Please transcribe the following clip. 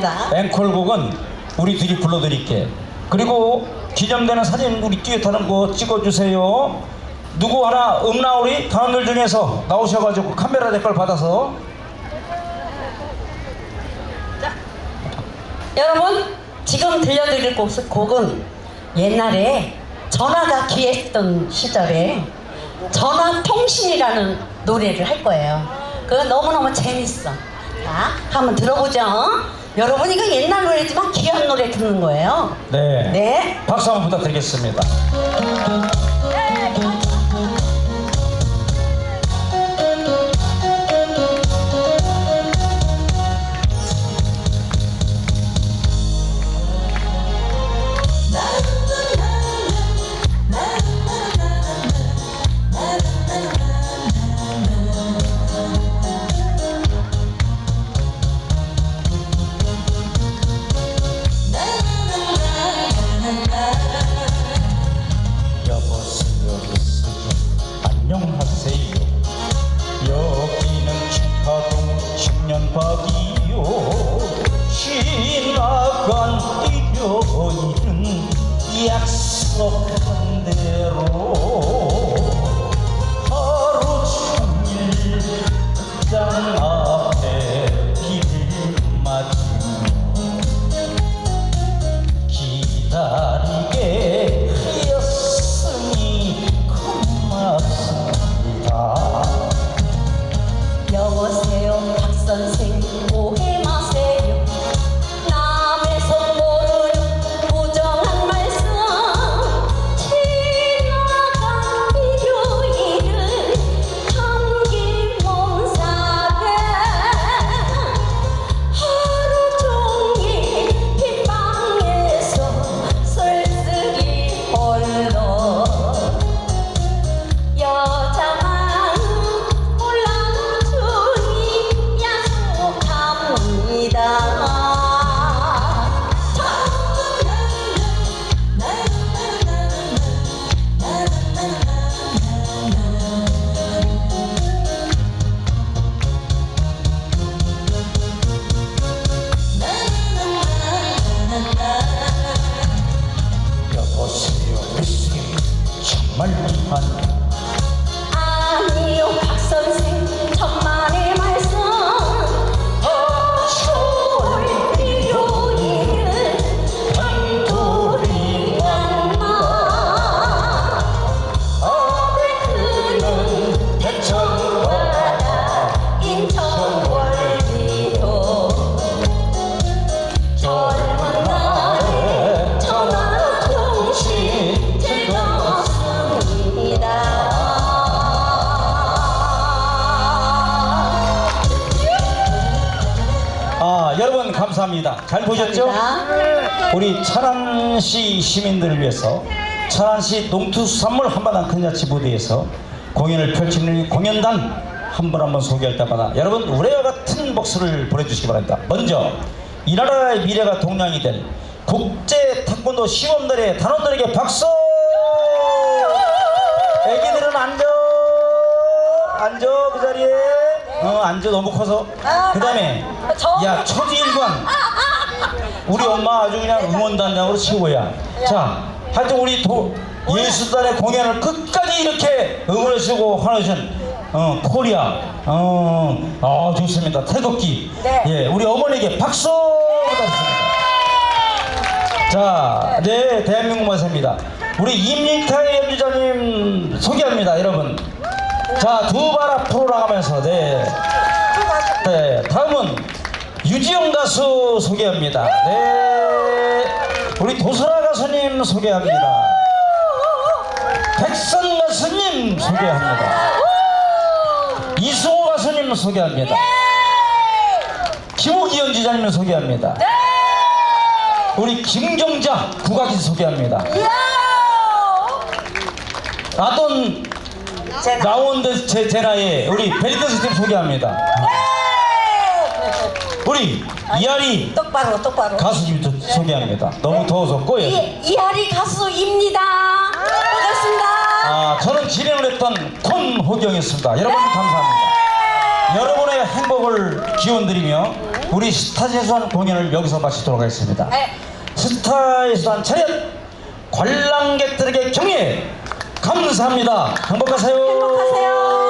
감사합니다. 앵콜곡은 우리 둘이 불러드릴게. 그리고 기념되는 사진 우리 타는 거 찍어주세요. 누구 하나 음나우리 단원들 중에서 나오셔가지고 카메라 댓글 받아서 여러분 지금 들려드릴 곡- 곡은 옛날에 전화가 귀했던 시절에 전화통신이라는 노래를 할 거예요. 그거 너무너무 재밌어. 자, 한번 들어보죠. 여러분 이거 옛날 노래지만 귀한 노래 듣는 거예요. 네. 네. 박수 한번 부탁드리겠습니다. 정말 미안. 아니요 박선생 감사합니다. 잘 보셨죠? 우리 천안시 시민들을 위해서 천안시 농투수산물 한바당 큰자치 무대에서 공연을 펼치는 이 공연단 한번한번 소개할 때마다 여러분 우레와 같은 목소리를 보내주시기 바랍니다. 먼저 이 나라의 미래가 동량이 될 국제 태권도 시범들의 단원들에게 박수! 애기들은 앉아! 앉아 그 자리에 어 앉아 너무 커서. 그 다음에 야 초지일관. 우리 엄마 아주 그냥 응원단장으로 최고야. 자 하여튼 우리 도, 예술단의 공연을 끝까지 이렇게 응원해 주고 환호해준 어, 코리아. 어, 어 좋습니다. 태극기. 네. 예 우리 어머니에게 박수 부탁드립니다. 자, 네, 대한민국 마사입니다. 우리 임링타의 연주자님 소개합니다, 여러분. 자, 두 발 앞으로 나가면서, 네. 네, 다음은 유지영 가수 소개합니다. 네. 우리 도설아 가수님 소개합니다. 백선 가수님 소개합니다. 이승호 가수님 소개합니다. 김호기 연주자님 소개합니다. 우리 김정자 국악인 소개합니다. 아돈 나온드 제, 제나의 우리 베리크 스텝 소개합니다. 우리 이하리 똑바로 똑바로 가수님 소개합니다. 너무 네. 더워서 꼬여. 이하리 가수입니다 반갑습니다 아, 저는 진행을 했던 콘호경이었습니다. 여러분 네. 감사합니다. 여러분의 행복을 기원드리며 우리 스타 재수한 공연을 여기서 마치도록 하겠습니다. 네. 스타 재수한 차렷 관람객들에게 경례 감사합니다. 행복하세요. 행복하세요.